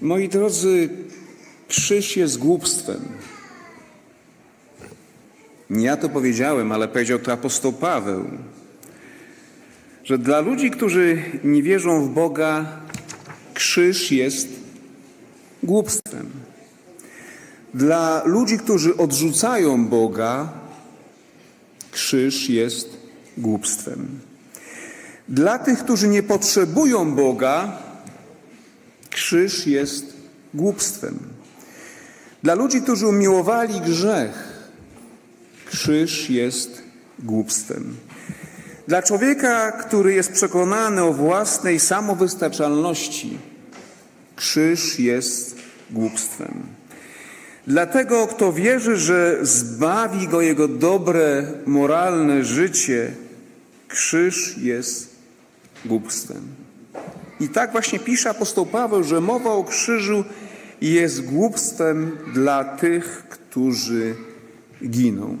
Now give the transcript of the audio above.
Moi drodzy, krzyż jest głupstwem. Nie ja to powiedziałem, ale powiedział to apostoł Paweł, że dla ludzi, którzy nie wierzą w Boga, krzyż jest głupstwem. Dla ludzi, którzy odrzucają Boga, krzyż jest głupstwem. Dla tych, którzy nie potrzebują Boga, krzyż jest głupstwem. Dla ludzi, którzy umiłowali grzech, krzyż jest głupstwem. Dla człowieka, który jest przekonany o własnej samowystarczalności, krzyż jest głupstwem. Dla tego, kto wierzy, że zbawi go jego dobre, moralne życie, krzyż jest głupstwem. I tak właśnie pisze apostoł Paweł, że mowa o krzyżu jest głupstwem dla tych, którzy giną.